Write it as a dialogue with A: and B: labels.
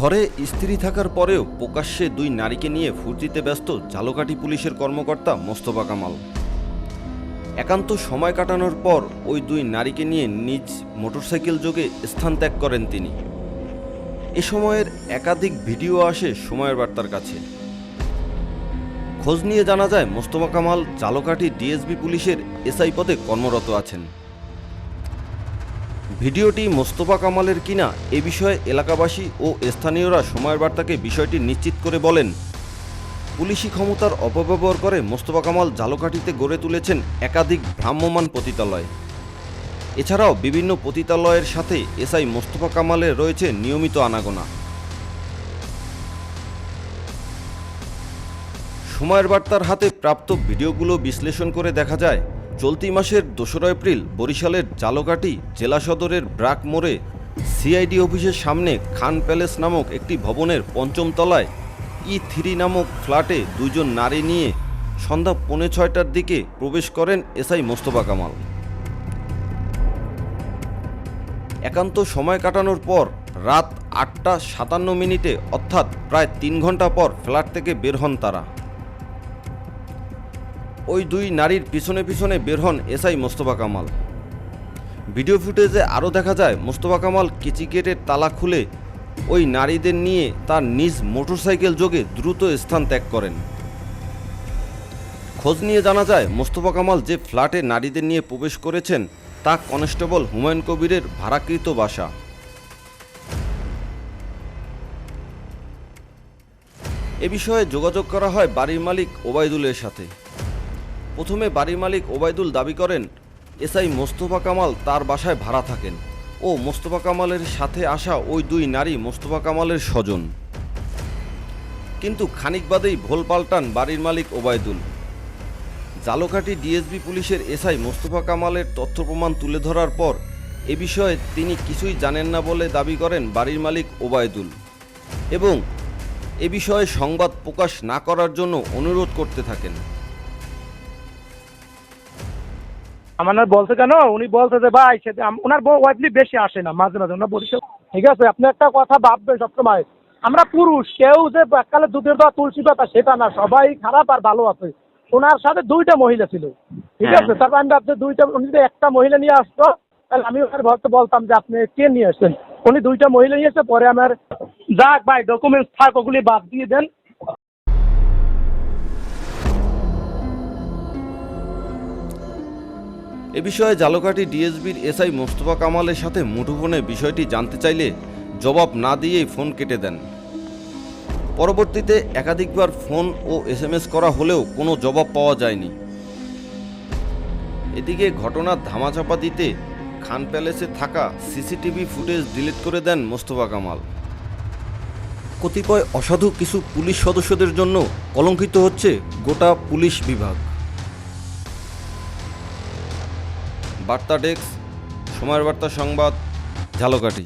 A: ঘরে স্ত্রী থাকার পরেও প্রকাশ্যে দুই নারীকে নিয়ে ফুর্তিতে ব্যস্ত ঝালকাঠি পুলিশের কর্মকর্তা মোস্তফা কামাল। একান্ত সময় কাটানোর পর ওই দুই নারীকে নিয়ে নিজ মোটরসাইকেল যোগে স্থান ত্যাগ করেন তিনি। এ সময়ের একাধিক ভিডিও আসে সময়ের বার্তার কাছে। খোঁজ নিয়ে জানা যায়, মোস্তফা কামাল জালকাঠি ডিএসবি পুলিশের এসআই পদে কর্মরত আছেন। ভিডিওটি মোস্তফা কামালের কিনা এ বিষয়ে এলাকাবাসী ও স্থানীয়রা সময়ের বার্তাকে বিষয়টি নিশ্চিত করে বলেন। পুলিশি ক্ষমতার অপব্যবহার করে মোস্তফা কামাল জালকাঠিতে গড়ে তুলেছেন একাধিক ভ্রাম্যমাণ পতিতালয়। এছাড়াও বিভিন্ন পতিতালয়ের সাথে এসআই মোস্তফা কামালের রয়েছে নিয়মিত আনাগোনা। সময়ের বার্তার হাতে প্রাপ্ত ভিডিওগুলো বিশ্লেষণ করে দেখা যায় চলতি মাসের দোসরা এপ্রিল বরিশালের জালকাটি জেলা সদরের ব্রাক মোড়ে সিআইডি অফিসের সামনে খান প্যালেস নামক একটি ভবনের পঞ্চম তলায় ই থ্রি নামক ফ্ল্যাটে দুজন নারী নিয়ে সন্ধ্যা পৌনে ছয়টার দিকে প্রবেশ করেন এসআই মোস্তফা কামাল। একান্ত সময় কাটানোর পর রাত আটটা সাতান্ন মিনিটে অর্থাৎ প্রায় তিন ঘণ্টা পর ফ্ল্যাট থেকে বের হন তারা। ওই দুই নারীর পিছনে পিছনে বের হন এসআই মোস্তফা কামাল। ভিডিও ফুটেজে আরও দেখা যায়, মোস্তফা কামাল কিচি গেটের তালা খুলে ওই নারীদের নিয়ে তার নিজ মোটরসাইকেল যোগে দ্রুত স্থান ত্যাগ করেন। খোঁজ নিয়ে জানা যায়, মোস্তফা কামাল যে ফ্ল্যাটে নারীদের নিয়ে প্রবেশ করেছেন, তা কনস্টেবল হুমায়ুন কবিরের ভাড়াকৃত বাসা। এ বিষয়ে যোগাযোগ করা হয় বাড়ির মালিক ওবায়দুলের সাথে। প্রথমে বাড়ির মালিক ওবায়দুল দাবি করেন, এসআই মোস্তফা কামাল তার বাসায় ভাড়া থাকেন ও মোস্তফা কামালের সাথে আসা ওই দুই নারী মোস্তফা কামালের স্বজন। কিন্তু খানিক বাদেই ভোল পাল্টান বাড়ির মালিক ওবায়দুল। জালকাঠি ডিএসবি পুলিশের এসআই মোস্তফা কামালের তথ্য প্রমাণ তুলে ধরার পর এ বিষয়ে তিনি কিছুই জানেন না বলে দাবি করেন বাড়ির মালিক ওবায়দুল এবং এ বিষয়ে সংবাদ প্রকাশ না করার জন্য অনুরোধ করতে থাকেন।
B: আমার না বলছে কেন? উনি বলছে যে ভাই সে ওনার বউ ওয়াইফলি বেশি আসে না মাঝে মাঝে। ওনার বরিশাল ঠিক আছে আপনি একটা কথা ভাববেন সবসময়। আমরা পুরুষ কেউ যে এককালে দুধের দেওয়া তুলসী পাতা সেটা না। সবাই খারাপ আর ভালো আছে। ওনার সাথে দুইটা মহিলা ছিল। ঠিক আছে তারপর আমি ভাবছি দুইটা উনি যদি একটা মহিলা নিয়ে আসতো তাহলে আমি ওখানে ভাবতে বলতাম যে আপনি কে নিয়ে আসছেন? উনি দুইটা মহিলা নিয়ে এসে পরে আমার যাক ভাই ডকুমেন্টস থাক ওগুলি বাদ দিয়ে দেন।
A: এ বিষয়ে জালকাঠি ডিএসবির এসআই মোস্তফা কামালের সাথে মুঠোফোনে বিষয়টি জানতে চাইলে জবাব না দিয়েই ফোন কেটে দেন। পরবর্তীতে একাধিকবার ফোন ও এসএমএস করা হলেও কোনো জবাব পাওয়া যায়নি। এদিকে ঘটনার ধামাচাপা দিতে খান প্যালেসে থাকা সিসিটিভি ফুটেজ ডিলিট করে দেন মোস্তফা কামাল। কতিপয় অসাধু কিছু পুলিশ সদস্যদের জন্য কলঙ্কিত হচ্ছে গোটা পুলিশ বিভাগ। বার্তা ডেস্ক সময়ের বার্তা সংবাদ ঝালকাঠি।